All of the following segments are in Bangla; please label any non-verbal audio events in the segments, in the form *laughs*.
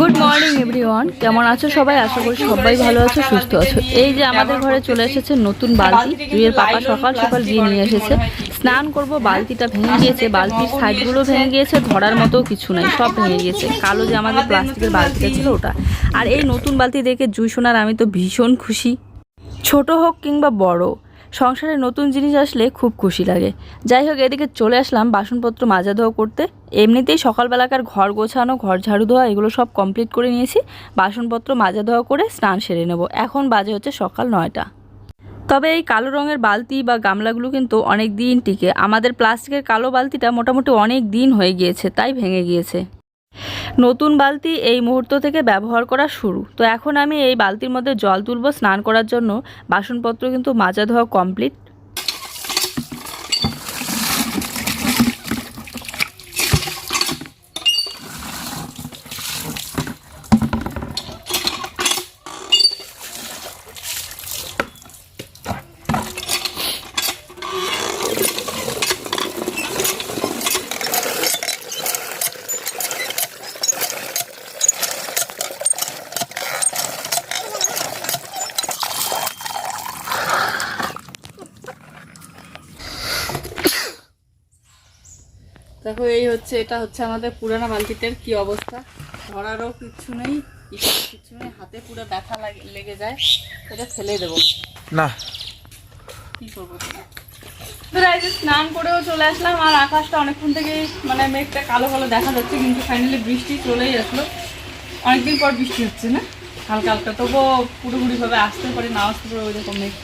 গুড মর্নিং এভরিওয়ান কেমন আছো সবাই? আশা করি সবাই ভালো আছো, সুস্থ আছো। এই যে আমাদের ঘরে চলে এসেছে নতুন বালতি। জুয়ের পাপা সকাল সকাল গিয়ে নিয়ে এসেছে। স্নান করব, বালতিটা ভেঙে গিয়েছে। বালতির সাইডগুলো ভেঙে গিয়েছে, ধরার মতো কিছু নাই, সব ভেঙে গিয়েছে। কালো যে আমাদের প্লাস্টিকের বালতিটা ছিল ওটা। আর এই নতুন বালতি দেখে জুই সোনার আমি তো ভীষণ খুশি। ছোট হোক কিংবা বড় সংসারে নতুন জিনিস আসলে খুব খুশি লাগে। যাই হোক, এদিকে চলে আসলাম বাসনপত্র মাজা ধোয়া করতে। এমনিতেই সকালবেলাকার ঘর গোছানো, ঘর ঝাড়ু ধোয়া, এগুলো সব কমপ্লিট করে নিয়েছি। বাসনপত্র মাজা ধোয়া করে স্নান সেরে নেব। এখন বাজে হচ্ছে সকাল নয়টা। তবে এই কালো রঙের বালতি বা গামলাগুলো কিন্তু অনেক দিন টিকে। আমাদের প্লাস্টিকের কালো বালতিটা মোটামুটি অনেক দিন হয়ে গিয়েছে, তাই ভেঙে গিয়েছে। নতুন বালতি এই মুহূর্ত থেকে ব্যবহার করা শুরু। তো এখন আমি এই বালতির মধ্যে জল তুলব, স্নান করার জন্য। বাসনপত্র কিন্তু মাজা ধোয়া কমপ্লিট দেখো এই হচ্ছে এটা হচ্ছে আমাদের পুরানো বালতিটার কি অবস্থা? ধরারও কিচ্ছু নেই কিচ্ছু নেই হাতে পুরো ব্যথা লেগে যায় এটা ফেলে দেবো। না। কি করব এই যে স্নান করেও চলে আসলাম আর আকাশটা অনেকক্ষণ থেকে মানে মেঘটা কালো কালো দেখা যাচ্ছে কিন্তু ফাইনালি বৃষ্টি চলেই আসলো। অনেকদিন পর বৃষ্টি হচ্ছে না? হালকা হালকা তবুও পুরোপুরি ভাবে আসতে পারে না আসতে পারে ওই রকম মেঘ।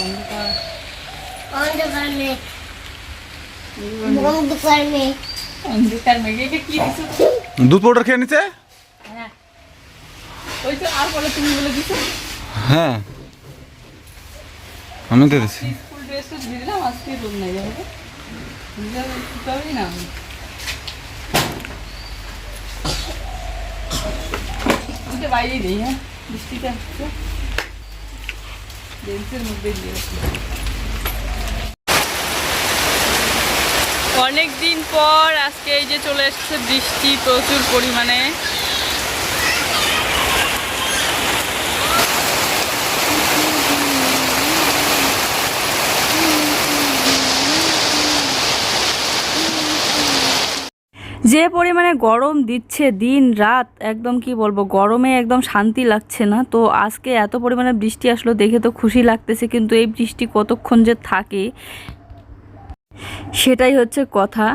অন্ধকার। অন্ধকার মেঘ। অন্ধকার মেঘ। দুধ পাউডার খেয়ে নিচ্ছে হ্যাঁ। দিছো আমি তো আমি বাইরেই দিই হ্যাঁ বৃষ্টিটা জেন্সের মধ্যে দিয়ে অনেক পর আজকে এই যে চলে এসেছে বৃষ্টি প্রচুর পরিমাণে। যে পরিমাণে গরম দিচ্ছে দিন রাত, একদম কি বলব, গরমে একদম শান্তি লাগছে না। তো আজকে এত পরিমাণে বৃষ্টি আসলো দেখে তো খুশি লাগতেছে, কিন্তু এই বৃষ্টি কতক্ষণ যে থাকে, সেটাই হচ্ছে কথা।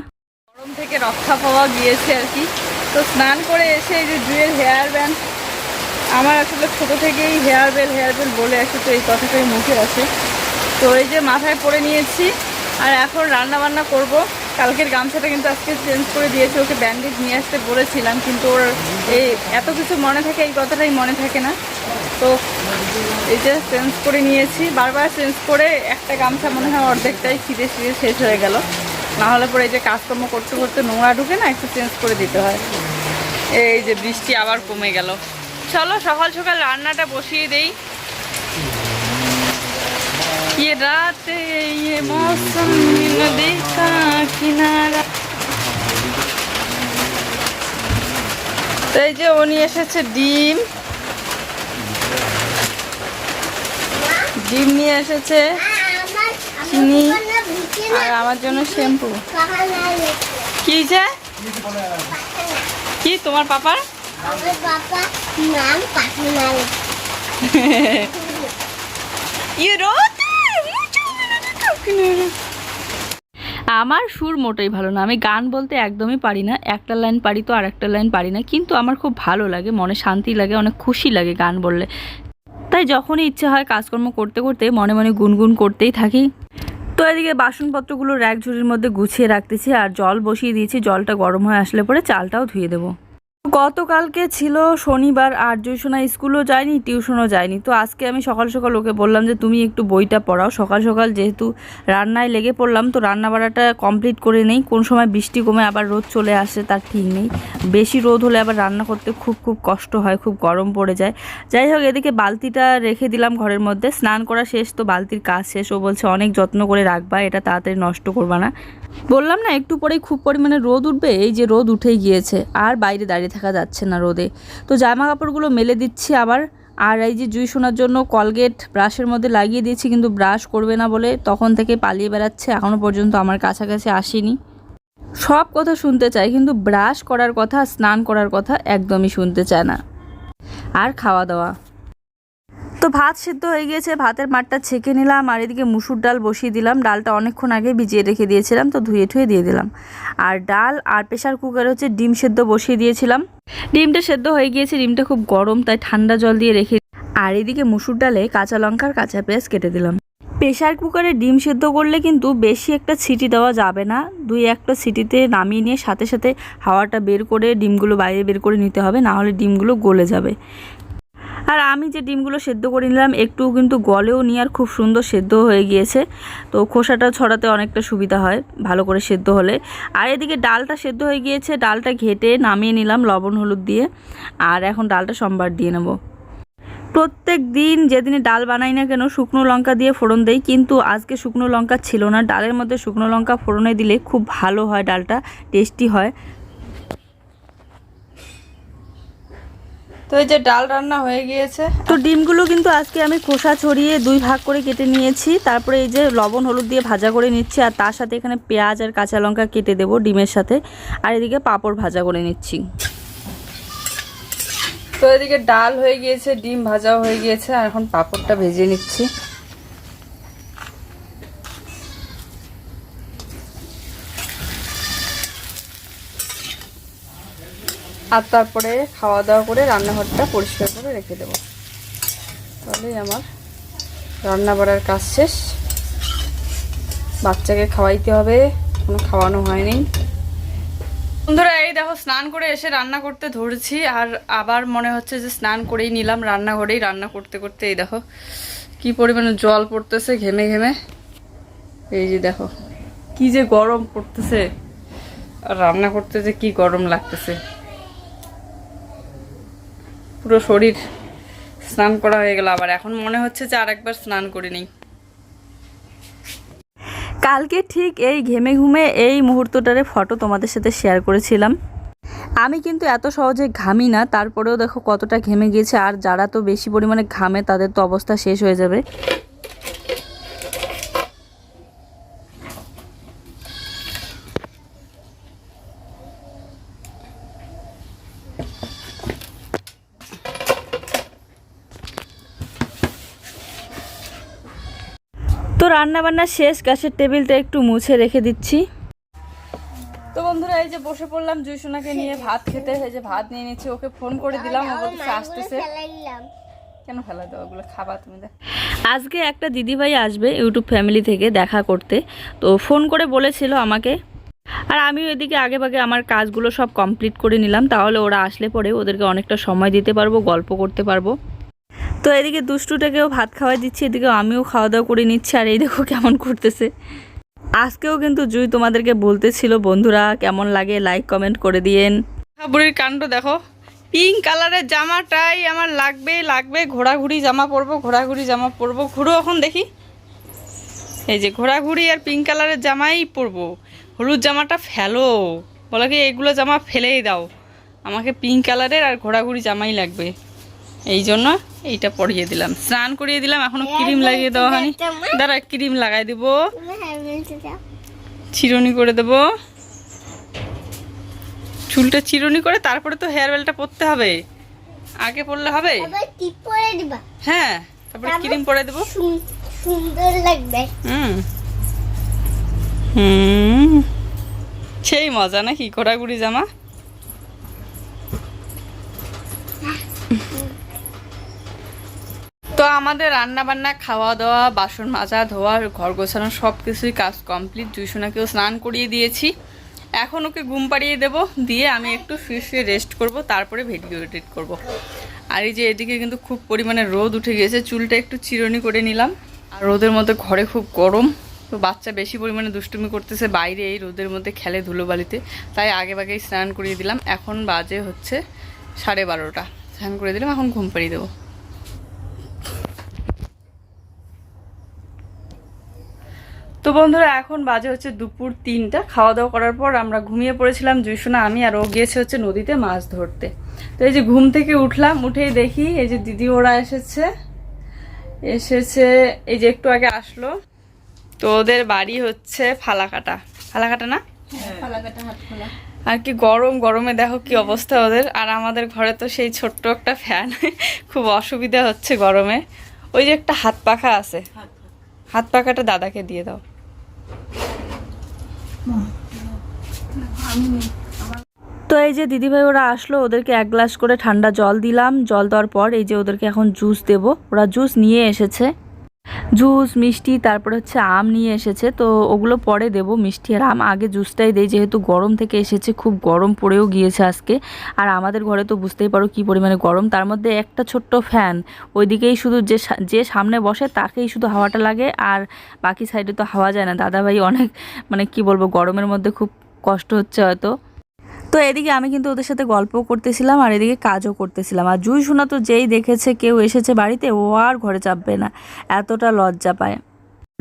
গরম থেকে রক্ষা পাওয়া গিয়েছে আর কি। তো স্নান করে এসে এই যে জুয়েল হেয়ার ব্যান্ড, আমার আসলে ছোটো থেকেই হেয়ার বেল হেয়ার বেল বলে আসে, তো এই কথাটাই মুখে আসে। তো এই যে মাথায় পরে নিয়েছি, আর এখন রান্না বান্না করব। কালকের গামছাটা কিন্তু আজকে চেঞ্জ করে দিয়েছি, ওকে ব্যান্ডেজ নিয়ে আসতে বলেছিলাম, কিন্তু ওর এই এত কিছু মনে থাকে, এই কথাটাই মনে থাকে না। তো এই যে চেঞ্জ করে নিয়েছি, বারবার চেঞ্জ করে একটা গামছা মনে হয় অর্ধেকটাই ছিঁড়ে ছিঁড়ে শেষ হয়ে গেল। না হলে পরে এই যে কাজকর্ম করতে করতে নোংরা ঢুকে না একটু চেঞ্জ করে দিতে হয় এই যে বৃষ্টি আবার কমে গেল চলো সকাল সকাল রান্নাটা বসিয়ে দেই ये रात ये मौसम नदी का किनारा তো এই যে উনি এসেছে ডিম ডিম নিয়ে এসেছে আমার চিনি আর আমার জন্য শ্যাম্পু। কি যে? কি তোমার পাপার? আমার সুর মোটেই ভালো না। আমি গান বলতে একদমই পারি না। একটা লাইন পারি তো আর একটা লাইন পারি না। কিন্তু আমার খুব ভালো লাগে, মনে শান্তি লাগে, অনেক খুশি লাগে গান বললে। তাই যখনই ইচ্ছে হয় কাজকর্ম করতে করতে মনে মনে গুনগুন করতেই থাকি। তো এদিকে বাসনপত্রগুলো র্যাক ঝুড়ির মধ্যে গুছিয়ে রাখতেছি আর জল বসিয়ে দিয়েছি। জলটা গরম হয়ে আসলে পরে চালটাও ধুয়ে দেবো। গতকালকে ছিল শনিবার, আর জয়সোনা স্কুলও যায়নি, টিউশনও যায়নি। তো আজকে আমি সকাল সকাল ওকে বললাম যে, তুমি একটু বইটা পড়াও। সকাল সকাল যেহেতু রান্নায় লেগে পড়লাম, তো রান্না বাড়াটা কমপ্লিট করে নেই। কোন সময় বৃষ্টি কমে আবার রোদ চলে আসে, তার ঠিক নেই। বেশি রোদ হলে আবার রান্না করতে খুব খুব কষ্ট হয়, খুব গরম পড়ে যায়। যাই হোক, এদিকে বালতিটা রেখে দিলাম ঘরের মধ্যে। স্নান করা শেষ, তো বালতির কাজ শেষ। ও বলছে, অনেক যত্ন করে রাখবা, এটা তাড়াতাড়ি নষ্ট করবা না। বললাম, না, একটু পরেই খুব পরিমাণে রোদ উঠবে। এই যে রোদ উঠেই গিয়েছে, আর বাইরে দাঁড়িয়ে থাক যাচ্ছে না রোদে। তো জামা কাপড়গুলো মেলে দিচ্ছি আবার। আর এই যে জুই শোনার জন্য কলগেট ব্রাশের মধ্যে লাগিয়ে দিয়েছি, কিন্তু ব্রাশ করবে না বলে তখন থেকে পালিয়ে বেড়াচ্ছে এখনও পর্যন্ত আমার কাছাকাছি আসেনি। সব কথা শুনতে চায়, কিন্তু ব্রাশ করার কথা, স্নান করার কথা একদমই শুনতে চায় না। আর খাওয়া দাওয়া। তো ভাত সিদ্ধ হয়ে গিয়েছে, ভাতের মাঠটা ছেঁকে নিলাম আর এদিকে মুসুর ডাল বসিয়ে দিলাম। ডালটা অনেকক্ষণ আগে ভিজিয়ে রেখে দিয়েছিলাম, তো ধুয়ে ঠুয়ে দিয়ে দিলাম। আর ডাল আর প্রেশার কুকারে হচ্ছে ডিম সেদ্ধ বসিয়ে দিয়েছিলাম। ডিমটা সেদ্ধ হয়ে গিয়েছে, ডিমটা খুব গরম, তাই ঠান্ডা জল দিয়ে রেখে আর এদিকে মুসুর ডালে কাঁচা লঙ্কার কাঁচা পেঁয়াজ কেটে দিলাম। প্রেশার কুকারে ডিম সেদ্ধ করলে কিন্তু বেশি একটা সিটি দেওয়া যাবে না। দুই একটা সিটিতে নামিয়ে নিয়ে সাথে সাথে হাওয়াটা বের করে ডিমগুলো বাইরে বের করে নিতে হবে, না হলে ডিমগুলো গলে যাবে। আর আমি যে ডিমগুলো সেদ্ধ করে নিলাম, একটু কিন্তু গলেও নিয়ে আর খুব সুন্দর সেদ্ধ হয়ে গিয়েছে। তো খোসাটা ছড়াতে অনেকটা সুবিধা হয় ভালো করে সেদ্ধ হলে। আর এদিকে ডালটা সেদ্ধ হয়ে গিয়েছে, ডালটা ঘেটে নামিয়ে নিলাম লবণ, হলুদ দিয়ে। আর এখন ডালটা সোমবার দিয়ে নেব। প্রত্যেক দিন যেদিনে ডাল বানাই না কেন শুকনো লঙ্কা দিয়ে ফোড়ন দেই, কিন্তু আজকে শুকনো লঙ্কা ছিল না। ডালের মধ্যে শুকনো লঙ্কা ফোড়নে দিলে খুব ভালো হয়, ডালটা টেস্টি হয়। তো এই যে ডাল রান্না হয়ে গিয়েছে। তো ডিমগুলো কিন্তু আজকে আমি খোসা ছড়িয়ে দুই ভাগ করে কেটে নিয়েছি। তারপরে এই যে লবণ হলুদ দিয়ে ভাজা করে নিচ্ছি আর তার সাথে এখানে পেঁয়াজ আর কাঁচা লঙ্কা কেটে দেবো ডিমের সাথে। আর এদিকে পাঁপড় ভাজা করে নিচ্ছি। তো এদিকে ডাল হয়ে গিয়েছে ডিম ভাজাও হয়ে গিয়েছে আর এখন পাপড়টা ভেজে নিচ্ছি। আর তারপরে খাওয়া দাওয়া করে রান্নাঘরটা পরিষ্কার করে রেখে দেবো। তাহলেই আমার রান্না বাড়ার কাজ শেষ। বাচ্চাকে খাওয়াইতে হবে, কোনো খাওয়ানো হয়নি। বন্ধুরা, এই দেখো, স্নান করে এসে রান্না করতে ধরেছি, আর আবার মনে হচ্ছে যে স্নান করেই নিলাম রান্নাঘরেই রান্না করতে করতে, এই দেখো, কি পরিমাণে জল পড়তেছে ঘেমে ঘেমে। এই যে দেখো, কি যে গরম পড়তেছে, আর রান্না করতে যে কি গরম লাগতেছে। পুরো শরীর স্নান করা হয়ে গেল, আবার এখন মনে হচ্ছে যে আর একবার স্নান করে নিই। কালকে ঠিক এই ঘেমে ঘুমে এই মুহূর্তটারে ফটো তোমাদের সাথে শেয়ার করেছিলাম। আমি কিন্তু এত সহজে ঘামি না, তারপরেও দেখো কতটা ঘেমে গিয়েছে, আর যারা তো বেশি পরিমাণে ঘামে তাদের তো অবস্থা শেষ হয়ে যাবে। তো রান্না বান্না শেষ গ্যাসের টেবিলটা একটু মুছে রেখে দিচ্ছি। তো বন্ধুরা এই যে বসে পড়লাম জুইসোনাকে নিয়ে ভাত খেতে এই যে ভাত নিয়ে নিচ্ছি ওকে ফোন করে দিলাম ও বলতেছে আসতেছে। কেন ফেলা দাও ওগুলো খাবা তুমি দেখ আজকে একটা দিদিভাই আসবে ইউটিউব ফ্যামিলি থেকে দেখা করতে তো ফোন করে বলেছিল আমাকে। আর আমিও এদিকে আগে ভাগে আমার কাজগুলো সব কমপ্লিট করে নিলাম তাহলে ওরা আসলে পরে ওদেরকে অনেকটা সময় দিতে পারব গল্প করতে পারব। তো এদিকে দুষ্টুটাকেও ভাত খাওয়াই দিচ্ছি এদিকে আমিও খাওয়া দাওয়া করে নিচ্ছি, আর এই দেখো কেমন করতেছে। আজকেও কিন্তু জুই তোমাদেরকে বলতেছিল, বন্ধুরা, কেমন লাগে? লাইক কমেন্ট করে দিয়েন। বুড়ির কাণ্ড দেখো। পিঙ্ক কালারের জামাটাই আমার লাগবে লাগবে। ঘোরাঘুরি জামা পরবো ঘোরাঘুরি জামা পরবো। ঘুরো এখন দেখি। এই যে ঘোরাঘুরি আর পিঙ্ক কালারের জামাই পরবো। হলুদ জামাটা ফেলো। বলো কি, এগুলো জামা ফেলেই দাও। আমাকে পিঙ্ক কালারের আর ঘোরাঘুরি জামাই লাগবে। এই জন্য এইটা পরিয়ে দিলাম। স্নান করিয়ে দিলাম এখনও ক্রিম লাগিয়ে দেওয়া হয়নি। দাঁড়া ক্রিম লাগাই দেবো। চিরুনি করে দেব। চুলটা চিরুনি করে তারপরে তো হেয়ার বেলটা পরতে হবে। আগে পরলে হবে? হ্যাঁ তারপরে ক্রিম পরে দেবো। সুন্দর লাগবে। হুম। হুম। সেই মজা নাকি ঘোরাঘুরি জামা? তো আমাদের রান্না বান্না খাওয়া দাওয়া বাসন মাজা, ধোয়া, ঘর গোছানো সব কিছুই কাজ কমপ্লিট। জুইসোনাকেও স্নান করিয়ে দিয়েছি। এখন ওকে ঘুম পাড়িয়ে দেব, দিয়ে আমি একটু শুয়ে রেস্ট করব, তারপরে ভিডিও এডিট করব। আর এই যে এদিকে কিন্তু খুব পরিমাণে রোদ উঠে গিয়েছে, চুলটা একটু চিরনি করে নিলাম। আর রোদের মধ্যে ঘরে খুব গরম, তো বাচ্চা বেশি পরিমাণে দুষ্টুমি করতেছে বাইরে এই রোদের মধ্যে খেলে ধুলোবালিতে, তাই আগে ভাগেই স্নান করিয়ে দিলাম। এখন বাজে হচ্ছে সাড়ে বারোটা। স্নান করে দিলাম, এখন ঘুম পাড়িয়ে দেবো। তো বন্ধুরা এখন বাজে হচ্ছে দুপুর তিনটা। খাওয়া দাওয়া করার পর আমরা ঘুমিয়ে পড়েছিলাম জুইসোনা আমি আর ও গিয়েছে হচ্ছে নদীতে মাছ ধরতে। তো এই যে ঘুম থেকে উঠলাম উঠেই দেখি এই যে দিদি ওরা এসেছে। এসেছে এই যে একটু আগে আসলো। তো ওদের বাড়ি হচ্ছে ফালাকাটা। ফালাকাটা না? আর কি গরম গরমে দেখো কি অবস্থা ওদের। আর আমাদের ঘরে তো সেই ছোট্ট একটা ফ্যান খুব অসুবিধা হচ্ছে গরমে। ওই যে একটা হাত পাখা আছে। হাত পাখাটা দাদাকে দিয়ে দাও। তো এই যে দিদিভাই, ওরা আসলো, ওদেরকে এক গ্লাস করে ঠান্ডা জল দিলাম। জল দেওয়ার পর এই যে ওদেরকে এখন জুস দেব। ওরা জুস নিয়ে এসেছে। জুস, মিষ্টি, তারপরে হচ্ছে আম নিয়ে এসেছে। তো ওগুলো পরে দেব, মিষ্টি আর আম। আগে জুসটাই দেই, যেহেতু গরম থেকে এসেছে, খুব গরম পড়েও গিয়েছে আজকে। আর আমাদের ঘরে তো বুঝতেই পারো কি পরিমাণে গরম। তার মধ্যে একটা ছোট্ট ফ্যান। ওইদিকেই শুধু যে যে সামনে বসে, তাকেই শুধু হাওয়াটা লাগে। আর বাকি সাইডে তো হাওয়া যায় না। দাদাভাই অনেক মানে কি বলব, গরমের মধ্যে খুব কষ্ট হচ্ছে হয়তো। তো এদিকে আমি কিন্তু ওদের সাথে গল্পও করতেছিলাম আর এদিকে কাজও করতেছিলাম। আর জুই শোনা তো যেই দেখেছে কেউ এসেছে বাড়িতে, ও আর ঘরে চাপবে না। এতটা লজ্জা পায়।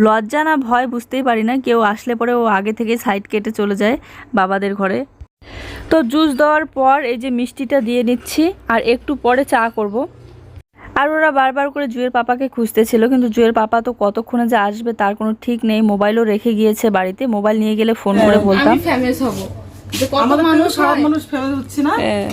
লজ্জা না ভয় বুঝতেই পারি না, কেউ আসলে পরে ও আগে থেকে সাইড কেটে চলে যায় বাবাদের ঘরে। তো জুস দেওয়ার পর এই যে মিষ্টিটা দিয়ে নিচ্ছি, আর একটু পরে চা করব। আর ওরা বারবার করে জুয়ের পাপাকে খুঁজতেছিল কিন্তু জুয়ের পাপা তো কতক্ষণে যে আসবে তার কোনো ঠিক নেই। মোবাইলও রেখে গিয়েছে বাড়িতে মোবাইল নিয়ে গেলে ফোন করে বলতাম। ফেমাস হব। আমাদের মানুষ সব হচ্ছে না? হ্যাঁ,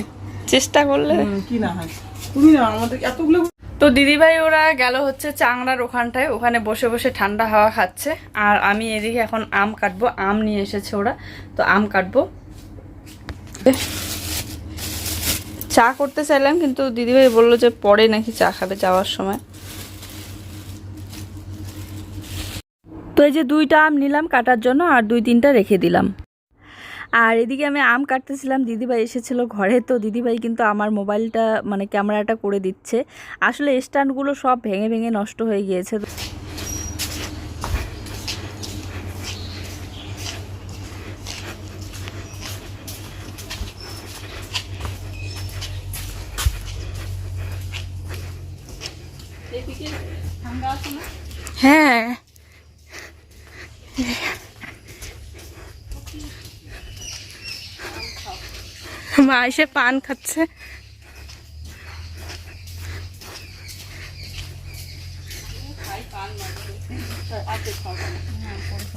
চেষ্টা করলে। কি না হয়। তুমি না আমাদের এতগুলো তো দিদিভাই ওরা গেল হচ্ছে চাংড়ার ওখানটায়। ওখানে বসে বসে ঠান্ডা হাওয়া খাচ্ছে। আর আমি এদিকে এখন আম কাটবো। আম নিয়ে এসেছে ওরা। তো আম কাটবো। চা করতে চাইলাম, কিন্তু দিদিভাই বলল যে পরে নাকি চা খাবে যাওয়ার সময়। তো এই যে দুইটা আম নিলাম কাটার জন্য আর দুই তিনটা রেখে দিলাম। আর এদিকে আমি আম কাটতেছিলাম, দিদিভাই এসেছিল ঘরে, তো দিদিভাই কিন্তু আমার মোবাইলটা মানে ক্যামেরাটা করে দিচ্ছে। আসলে স্ট্যান্ডগুলো সব ভেঙে ভেঙে নষ্ট হয়ে গিয়েছে হ্যাঁ মা এসে পান খাচ্ছে।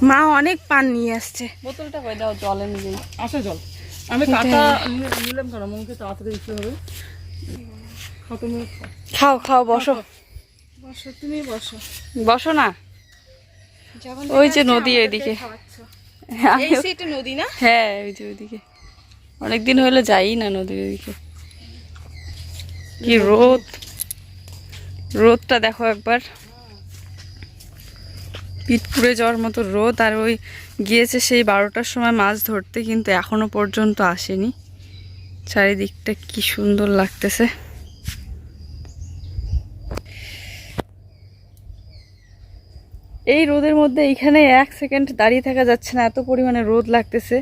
মা অনেক পান নিয়ে আসছে। বোতলটা করে দাও জলে আসে জল। আমি কাটা নিলাম কেন মনকে তাড়াতাড়ি দিতে হবে। খাও তুমি খাও খাও বসো। বসো তুমি বসো। বসো না। ওই যে নদী ওইদিকে এই নদী না? হ্যাঁ ওই যে ওইদিকে। অনেকদিন হলো যাই না নদীর ওইদিকে কি রোদ? রোদটা দেখো একবার। পিঠ পুড়ে যাওয়ার মতো রোদ, আর ওই গিয়েছে সেই বারোটার সময় মাছ ধরতে, কিন্তু এখনও পর্যন্ত আসেনি। চারিদিকটা কি সুন্দর লাগতেছে। এই রোদের মধ্যে এইখানে এক সেকেন্ড দাঁড়িয়ে থাকা যাচ্ছে না, এত পরিমাণে রোদ লাগতেছে।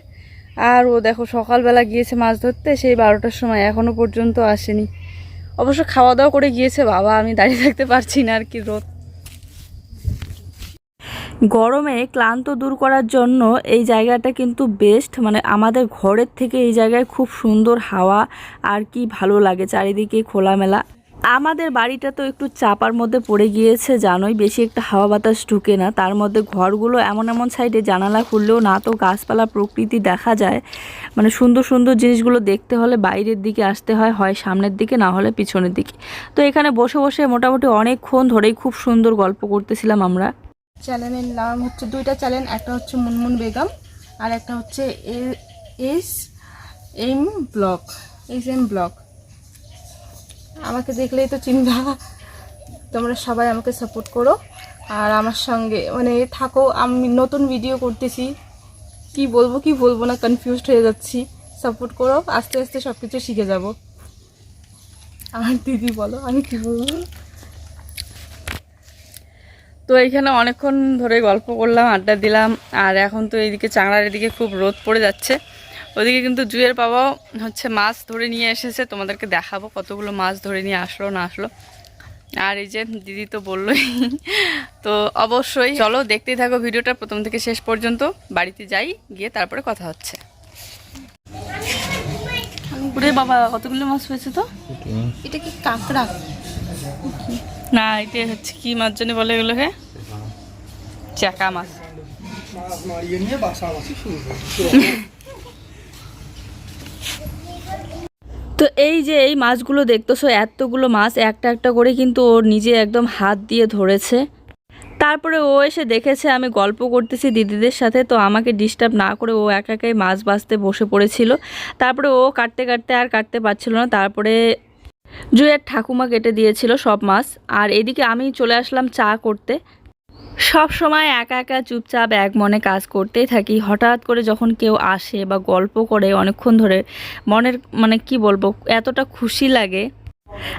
আর ও দেখো সকালবেলা গিয়েছে মাছ ধরতে, সেই বারোটার সময় এখনও পর্যন্ত আসেনি। অবশ্য খাওয়া দাওয়া করে গিয়েছে, বাবা, আমি দাঁড়িয়ে থাকতে পারছি না আর কি রোদ। গরমে ক্লান্ত দূর করার জন্য এই জায়গাটা কিন্তু বেস্ট মানে আমাদের ঘরের থেকে এই জায়গায় খুব সুন্দর হাওয়া আর কি ভালো লাগে, চারিদিকে খোলামেলা। আমাদের বাড়িটা তো একটু চাপার মধ্যে পড়ে গিয়েছে, জানোই বেশি একটা হাওয়া বাতাস ঢুকে না। তার মধ্যে ঘরগুলো এমন এমন সাইডে জানালা খুললেও না তো গাছপালা প্রকৃতি দেখা যায়। মানে সুন্দর সুন্দর জিনিসগুলো দেখতে হলে বাইরের দিকে আসতে হয় হয় সামনের দিকে না হলে পিছনের দিকে। তো এখানে বসে বসে মোটামুটি অনেকক্ষণ ধরেই খুব সুন্দর গল্প করতেছিলাম আমরা। চ্যানেলের নাম হচ্ছে, দুইটা চ্যানেল, একটা হচ্ছে মুনমুন বেগম আর একটা হচ্ছে S M block S M blog. আমাকে দেখলেই তো চিন্তা তোমরা সবাই আমাকে সাপোর্ট করো। আর আমার সঙ্গে মানে থাকো, আমি নতুন ভিডিও করতেছি। কি বলব কি বলব না কনফিউজড হয়ে যাচ্ছি। সাপোর্ট করো, আস্তে আস্তে সব কিছু শিখে যাব। আমার দিদি, বলো, আমি কি বলব? তো এইখানে অনেকক্ষণ ধরে গল্প করলাম, আড্ডা দিলাম, আর এখন তো এইদিকে চাংড়ার এদিকে খুব রোদ পড়ে যাচ্ছে। ওদিকে কিন্তু জুয়ের বাবাও হচ্ছে মাছ ধরে নিয়ে এসেছে। তোমাদেরকে দেখাবো কতগুলো মাছ ধরে নিয়ে আসলো না আসলো। আর এই যে দিদি তো বললোই। তো অবশ্যই চলো দেখতেই থাকো ভিডিওটা প্রথম থেকে শেষ পর্যন্ত। বাড়িতে যাই গিয়ে তারপরে কথা হচ্ছে। ওরে বাবা কতগুলো মাছ হয়েছে তো? এটা কি কাঁকড়া? না এটা হচ্ছে কি মাছ জানি বলে এগুলোকে? চাকা মাছ। তো *laughs* এই যে এই মাছগুলো দেখতেছো, এতগুলো মাছ একটা একটা করে কিন্তু ও নিজে একদম হাত দিয়ে ধরেছে। তারপরে ও এসে দেখেছে, আমি গল্প করতেছি দিদিদের সাথে, তো আমাকে ডিস্টার্ব না করে ও একা একাই মাছ বাছতে বসে পড়েছিল। তারপরে ও কাটতে কাটতে আর কাটতে পারছিল না, তারপরে জুয়ের ঠাকুমা কেটে দিয়েছিল সব মাছ। আর এদিকে আমি চলে আসলাম চা করতে। সব সময় একা একা চুপচাপ এক মনে কাজ করতেই থাকি। হঠাৎ করে যখন কেউ আসে বা গল্প করে অনেকক্ষণ ধরে মনের মানে কি বলব, এতটা খুশি লাগে।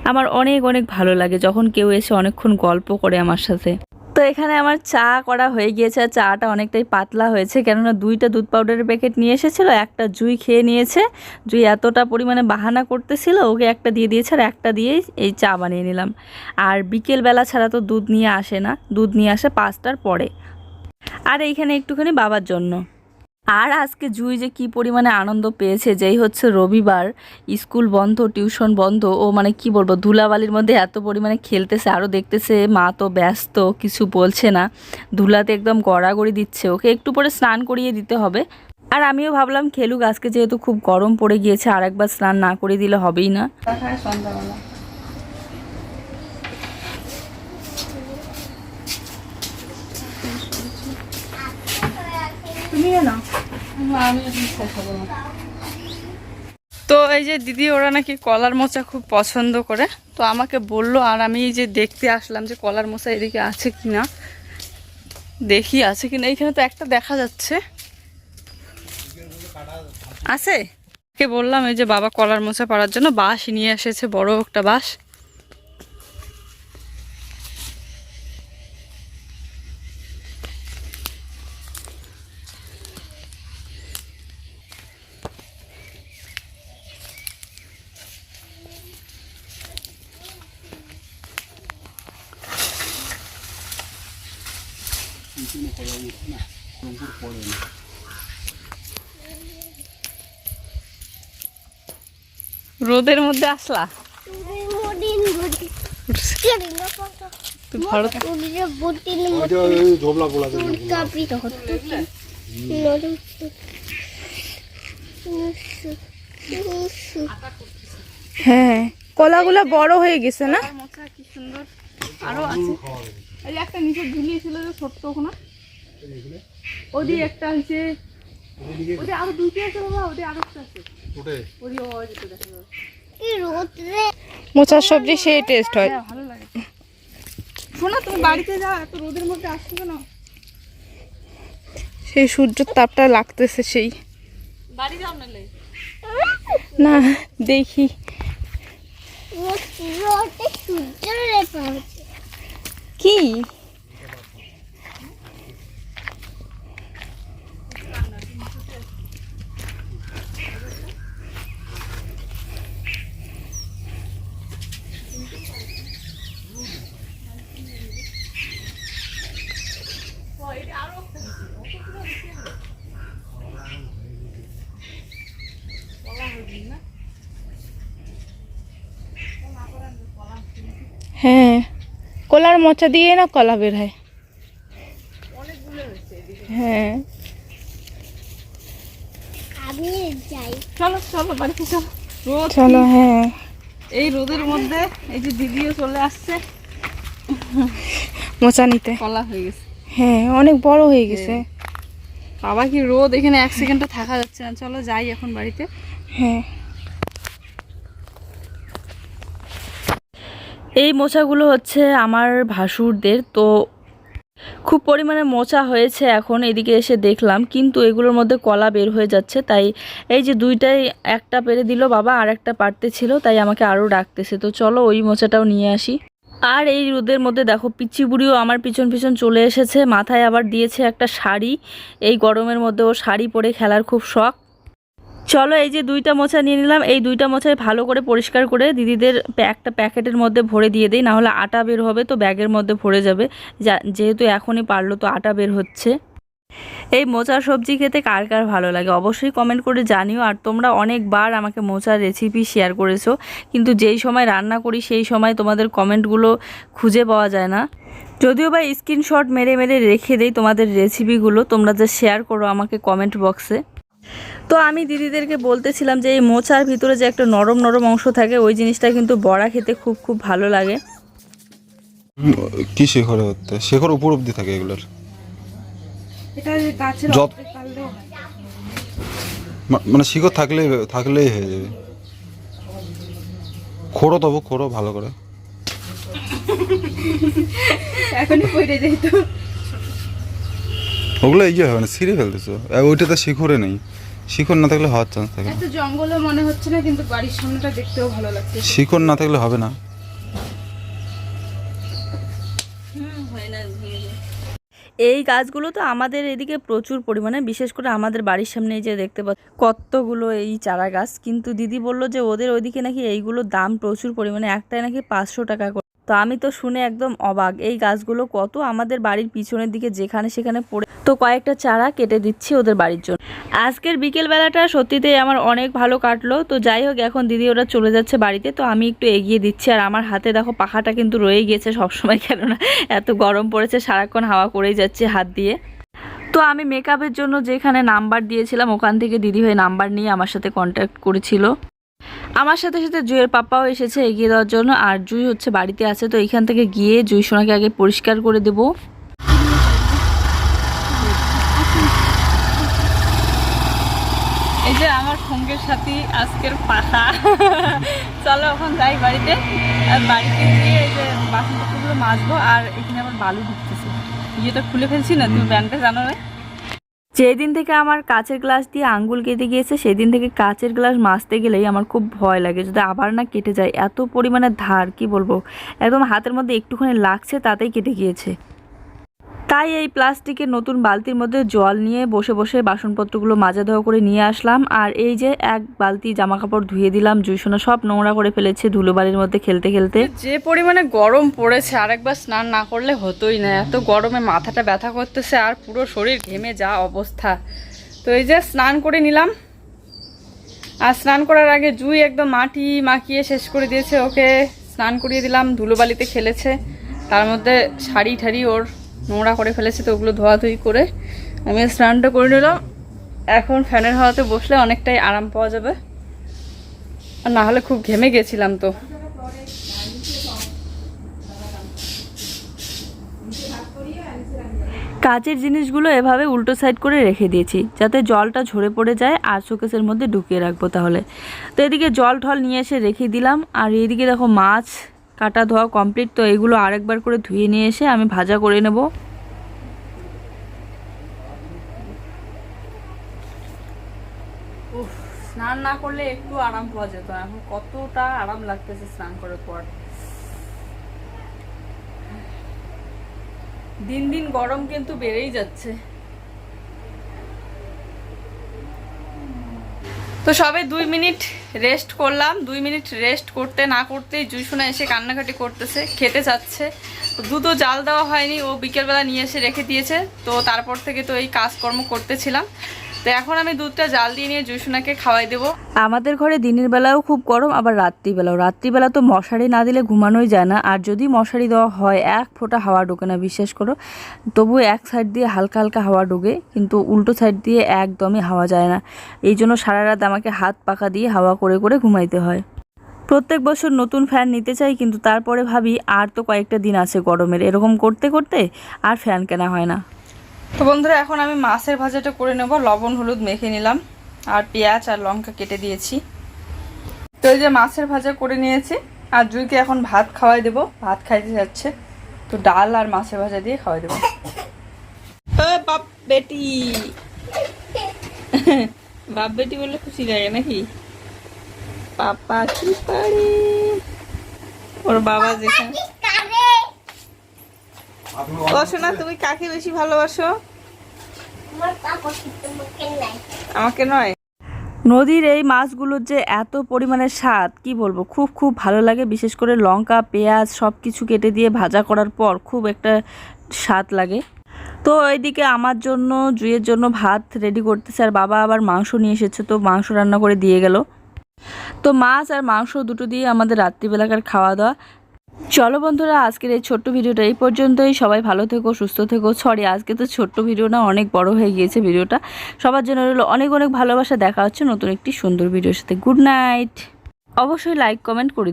আমার অনেক অনেক ভালো লাগে যখন কেউ এসে অনেকক্ষণ গল্প করে আমার সাথে। তো এখানে আমার চা করা হয়ে গিয়েছে, আর চাটা অনেকটাই পাতলা হয়েছে, কেননা দুইটা দুধ পাউডারের প্যাকেট নিয়ে এসেছিল, একটা জুই খেয়ে নিয়েছে, জুই এতটা পরিমাণে বাহানা করতেছিল, ওকে একটা দিয়ে দিয়েছে, আর একটা দিয়েই এই চা বানিয়ে নিলাম। আর বিকেলবেলা ছাড়া তো দুধ নিয়ে আসে না, দুধ নিয়ে আসে পাঁচটার পরে। আর এইখানে একটুখানি বাবার জন্য। আর আজকে জুই যে কি পরিমাণে আনন্দ পেয়েছে, যেই হচ্ছে রবিবার স্কুল বন্ধ, টিউশন বন্ধ, ও মানে কি বলব, ধুলাবালির মধ্যে এত পরিমাণে খেলতেছে আরও দেখতেছে মা তো ব্যস্ত, কিছু বলছে না, ধুলাতে একদম গড়াগড়ি দিচ্ছে, ওকে একটু পরে স্নান করিয়ে দিতে হবে। আর আমিও ভাবলাম খেলুক, আজকে যেহেতু খুব গরম পড়ে গিয়েছে, আর একবার স্নান না করে দিলে হবেই না। তো এই যে দিদি, ওরা নাকি কলার মোচা খুব পছন্দ করে। তো আমাকে বলল, আর আমি এই যে দেখতে আসলাম যে কলার মোচা এদিকে আছে কি না দেখি আছে কিনা। এইখানে তো একটা দেখা যাচ্ছে। আছে? কে বললাম, এই যে বাবা কলার মোচা পাড়ার জন্য বাঁশ নিয়ে এসেছে, বড় একটা বাঁশ। রোদের মধ্যে আসলা? না হ্যাঁ কলাগুলো বড় হয়ে গেছে না? আরও আছে। একটা নিচে ঝুলিয়েছিল যে ছোট্ট ওখানে ওদিকে একটা হচ্ছে ওদের আরও দুইটা আছে বাবা ওদের আরও একটা আছে। ওদিকে ও যেতে দেখা। কি রোদ। মোচার সবজি সেই টেস্ট হয়। হ্যাঁ ভালো লাগে। শোনা তুমি বাড়িতে যাও এত রোদের মধ্যে আসছো কেন? সেই সূর্যের তাপটা লাগতেছে সেই। বাড়ি যাও নালে না দেখি। কি? হ্যাঁ। কলার মোচা দিয়ে না কলা বের হয়? হ্যাঁ। চলো চলো বাড়িতে চলো। রোদ চলো হ্যাঁ। এই রোদের মধ্যে এই যে দিদিও চলে আসছে। মোচা নিতে। কলা হয়ে গেছে। হ্যাঁ অনেক বড় হয়ে। গেছে। বাবা কি রোদ এখানে এক সেকেন্ডও থাকা যাচ্ছে না। চলো যাই এখন বাড়িতে। হ্যাঁ। এই মোচাগুলো হচ্ছে আমার ভাসুরদের, তো খুব পরিমাণে মোচা হয়েছে এখন, এদিকে এসে দেখলাম, কিন্তু এগুলোর মধ্যে কলা বের হয়ে যাচ্ছে, তাই এই যে দুইটাই একটা পেরে দিল বাবা, আর একটা পারতে ছিল, তাই আমাকে আরও ডাকতেছে, তো চলো ওই মোচাটাও নিয়ে আসি। আর এই রোদের মধ্যে দেখো পিচি বুড়িও আমার পিছন পিছন চলে এসেছে, মাথায় আবার দিয়েছে একটা শাড়ি, এই গরমের মধ্যে ও শাড়ি পরে খেলার খুব শখ। চলো এই যে দুইটা মোচা নিয়ে নিলাম। এই দুইটা মোচায় ভালো করে পরিষ্কার করে দিদিদের একটা প্যাকেটের মধ্যে ভরে দিয়ে দিই, নাহলে আটা বের হবে তো ব্যাগের মধ্যে ভরে যাবে। যেহেতু এখনই পারল তো আটা বের হচ্ছে। এই মোচা সবজি খেতে কার কার ভালো লাগে? অবশ্যই কমেন্ট করে জানিও। আর তোমরা অনেকবার আমাকে মোচার রেসিপি শেয়ার করেছ, কিন্তু যেই সময় রান্না করি সেই সময় তোমাদের কমেন্টগুলো খুঁজে পাওয়া যায় না। যদিও বা স্ক্রিনশট মেরে মেরে রেখে দেই তোমাদের রেসিপিগুলো তোমরা যে শেয়ার করো আমাকে কমেন্ট বক্সে তো আমি দিদিদেরকে বলতেছিলাম যে এই মোচার ভিতরে যে একটা নরম নরম অংশ থাকে ওই জিনিসটা কিন্তু বড়া খেতে খুব খুব ভালো লাগে। কি শেখরে হতে শেখর উপর অব্দি থাকে এগুলোর। এটা গাছের যত মানে শিকড় থাকলেই থাকলেই হয়ে যাবে। খোড়ো তবু খোড়ো ভালো করে। এখনই পড়ে যেত ওগুলো ইয়ে হবে না ছিঁড়ে ফেলতেছো। ওইটা তো শিখরে নেই। শিখর না থাকলে হওয়ার চান্স থাকে না। এত জঙ্গলে মনে হচ্ছে না কিন্তু বাড়ির সামনেটা দেখতেও ভালো লাগছে। শিখর না থাকলে হবে না। এই গাছগুলো তো আমাদের এদিকে প্রচুর পরিমাণে বিশেষ করে আমাদের বাড়ির সামনে এই যে দেখতে পাচ্ছ কতগুলো এই চারা গাছ। কিন্তু দিদি বলল যে ওদের ওইদিকে নাকি এইগুলোর দাম প্রচুর পরিমাণে একটাই নাকি পাঁচশো টাকা করে। তো আমি তো শুনে একদম অবাক। এই গাছগুলো কত আমাদের বাড়ির পিছনের দিকে যেখানে সেখানে পড়ে তো কয়েকটা চারা কেটে দিচ্ছি ওদের বাড়ির জন্য। আজকের বিকেল বেলাটা সত্যিতেই আমার অনেক ভালো কাটলো। তো যাই হোক, এখন দিদি ওরা চলে যাচ্ছে বাড়িতে। তো আমি একটু এগিয়ে দিচ্ছি। আর আমার হাতে দেখো পাখাটা কিন্তু রয়ে গিয়েছে সবসময়, কেননা এত গরম পড়েছে, সারাক্ষণ হাওয়া করেই যাচ্ছে হাত দিয়ে। তো আমি মেকআপের জন্য যেখানে নাম্বার দিয়েছিলাম, ওখান থেকে দিদি দিদিভাই নাম্বার নিয়ে আমার সাথে কন্ট্যাক্ট করেছিল। আমার সাথে সাথে জুয়ের পাপাও এসেছে এগিয়ে দেওয়ার জন্য আর জুই হচ্ছে বাড়িতে আছে তো এইখান থেকে গিয়ে জুই সোনাকে আগে পরিষ্কার করে দেবো। এই যে আমার সঙ্গের সাথী আজকের পাখা চলো এখন যাই বাড়িতে আর বাড়িতে গিয়ে এই যে বাসনপত্রগুলো মাজবো আর এখানে আমার বালু ঢুকতেছে। ইয়েটা খুলে ফেলছি না তুমি ব্যান্ডটা জানো না? যেদিন থেকে আমার কাচের গ্লাস দিয়ে আঙ্গুল কেটে গিয়েছে, সেদিন থেকে কাচের গ্লাস মাজতে গেলেই আমার খুব ভয় লাগে। যদি আবার না কেটে যায়, এত পরিমাণে ধার, কি বলব? একদম হাতের মধ্যে একটুখানি লাগছে, তাতেই কেটে গিয়েছে। তাই এই প্লাস্টিকের নতুন বালতির মধ্যে জল নিয়ে বসে বসে বাসনপত্রগুলো মাজা ধোয়া করে নিয়ে আসলাম। আর এই যে এক বালতি জামা কাপড় ধুয়ে দিলাম জুইসোনা সব নোংরা করে ফেলেছে ধুলোবালির মধ্যে খেলতে খেলতে। যে পরিমাণে গরম পড়েছে, আরেকবার স্নান না করলে হতোই না। এত গরমে মাথাটা ব্যথা করতেছে আর পুরো শরীর ঘেমে যা অবস্থা। তো এই যে স্নান করে নিলাম। আর স্নান করার আগে জুই একদম মাটি মাখিয়ে শেষ করে দিয়েছে ওকে। স্নান করিয়ে দিলাম, ধুলোবালিতে খেলেছে। তার মধ্যে শাড়ি ঠাড়ি ওর নোংরা করে ফেলেছে তো ওগুলো ধোয়াধুয়ি করে। আমি স্নানটা করে নিলাম। এখন ফ্যানের হাওয়াতে বসলে অনেকটাই আরাম পাওয়া যাবে। আর না হলে খুব ঘেমে গেছিলাম তো। কাচের জিনিসগুলো এভাবে উল্টো সাইড করে রেখে দিয়েছি, যাতে জলটা ঝরে পড়ে যায় আর শোকেসের মধ্যে ঢুকিয়ে রাখব তাহলে। তো এদিকে জল ঠল নিয়ে এসে রেখে দিলাম। আর এদিকে দেখো মাছ কাটা ধোয়া কমপ্লিট তো এগুলো আরেকবার করে ধুয়ে নিয়ে এসে আমি ভাজা করে নেব। স্নান না করলে একটু আরাম পাওয়া যেত, এখন কতটা আরাম লাগতেছে স্নান করার পর। দিন দিন গরম কিন্তু বেড়েই যাচ্ছে। তো সবে দুই মিনিট রেস্ট করলাম। দুই মিনিট রেস্ট করতে না করতেই জুইসোনা এসে কান্নাকাটি করতেছে, খেতে চাচ্ছে। দুধও জাল দেওয়া হয়নি, ও বিকেলবেলা নিয়ে এসে রেখে দিয়েছে। তো তারপর থেকে তো এই কাজকর্ম করতেছিলাম। তো এখন আমি দুধটা জাল দিয়ে নিয়ে জুইসোনাকে খাওয়াই দেবো। আমাদের ঘরে দিনের বেলাও খুব গরম, আবার রাত্রিবেলাও। রাত্রিবেলা তো মশারি না দিলে ঘুমানোই যায় না। আর যদি মশারি দেওয়া হয়, এক ফোঁটা হাওয়া ঢোকে না, বিশ্বাস করো। তবু এক সাইড দিয়ে হালকা হালকা হাওয়া ঢোকে, কিন্তু উল্টো সাইড দিয়ে একদমই হাওয়া যায় না। এই জন্য সারা রাত আমাকে হাত পাকা দিয়ে হাওয়া করে করে ঘুমাইতে হয়। প্রত্যেক বছর নতুন ফ্যান নিতে চাই, কিন্তু তারপরে ভাবি, আর তো কয়েকটা দিন আছে গরমের। এরকম করতে করতে আর ফ্যান কেনা হয় না। তো বন্ধুরা, এখন আমি মাছের ভাজাটা করে নেব। লবণ, হলুদ মেখে নিলাম আর পেঁয়াজ আর লঙ্কা কেটে দিয়েছি। তো এই যে মাছের ভাজা করে নিয়েছি আর জুইকে এখন ভাত খাওয়াই দেবো। ভাত খাইতে যাচ্ছে। তো ডাল আর মাছের ভাজা দিয়ে খাওয়াই দেবো। বাপ বেটি। বাপ বেটি বললে খুশি লাগে নাকি? ওর বাবা যেখানে তুমি কাকে বেশি ভালোবাসো? আমাকে নয়। নদীর এই মাছগুলোর যে এত পরিমাণে স্বাদ, কি বলব? খুব খুব ভালো লাগে, বিশেষ করে লঙ্কা, পেঁয়াজ সব কিছু কেটে দিয়ে ভাজা করার পর খুব একটা স্বাদ লাগে। তো এইদিকে আমার জন্য জুয়ের জন্য ভাত রেডি করতেছে, আর বাবা আবার মাংস নিয়ে এসেছে, তো মাংস রান্না করে দিয়ে গেল। তো মাছ আর মাংস দুটো দিয়ে আমাদের রাত্রিবেলাকার খাওয়া দাওয়া চলো বন্ধুরা, আজকের এই ছোট্ট ভিডিওটা এই পর্যন্তই। সবাই ভালো থেকো, সুস্থ থেকো। সরি আজকে তো ছোট্ট ভিডিও না, অনেক বড় হয়ে গিয়েছে ভিডিওটা। সবার জন্য রইল অনেক অনেক ভালোবাসা। দেখা হচ্ছে নতুন একটি সুন্দর ভিডিওর সাথে। গুড নাইট অবশ্যই লাইক কমেন্ট করে